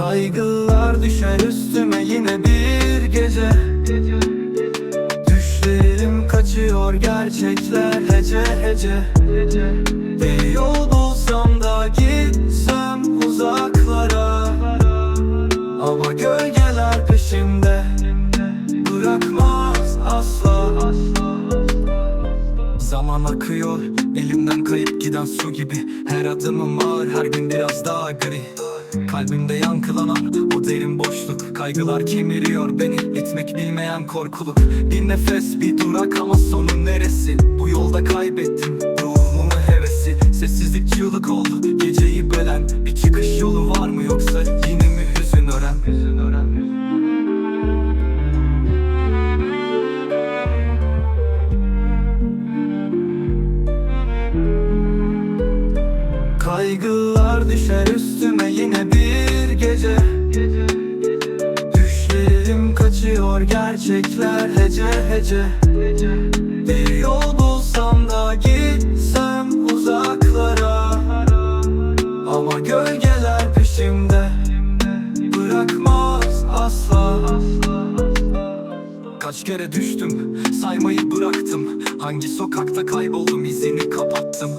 Kaygılar düşer üstüme yine bir gece. Düşlerim kaçıyor gerçekler hece hece. Bir yol bulsam da gitsem uzaklara. Ama gölgeler peşimde. Bırakmaz asla. Zaman akıyor elimden kayıp giden su gibi. Her adımım ağır her gün biraz daha gri Kalbimde yankılanan o derin boşluk. Kaygılar kemiriyor beni bitmek bilmeyen korkuluk. Bir nefes bir durak ama sonu neresi? Bu yolda kaybettim ruhumu hevesi? Sessizlik çığlık oldu geceyi bölen. Bir çıkış yolu var mı yoksa yine mi hüzün ören Hüzün ören Kaygılar düşer üstüme yine bir gece. Düşlerim kaçıyor gerçekler hece hece. Bir yol bulsam da gitsem uzaklara. Ama gölgeler peşimde Bırakmaz asla. Kaç kere düştüm saymayı bıraktım. Hangi sokakta kayboldum izini kapattım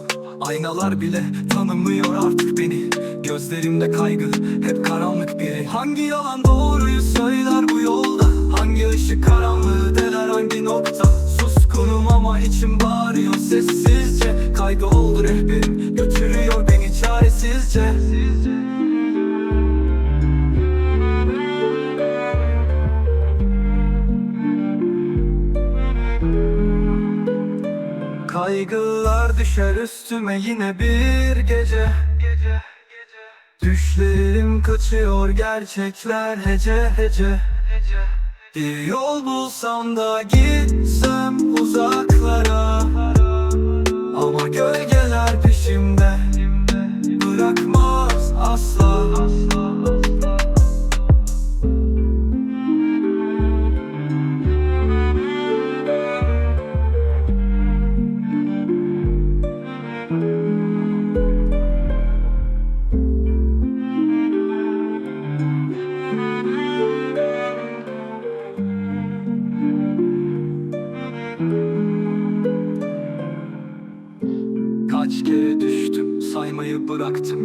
Aynalar bile tanımıyor artık beni. Gözlerimde kaygı hep karanlık biri. Hangi yalan doğruyu söyler Kaygılar düşer üstüme yine bir gece. Düşlerim kaçıyor gerçekler hece hece. Bir yol bulsam da gitsem uzaklara. Ama gölgeler kere düştüm saymayı bıraktım.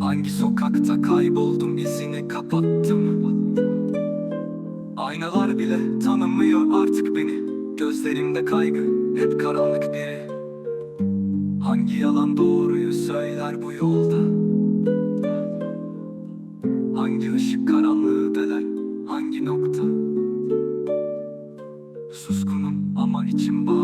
Hangi sokakta kayboldum izini kapattım. Aynalar bile tanımıyor artık beni. Gözlerimde kaygı hep karanlık biri. Hangi yalan doğruyu söyler bu yolda? Hangi ışık karanlığı deler hangi nokta? Suskunum ama içim Kaygı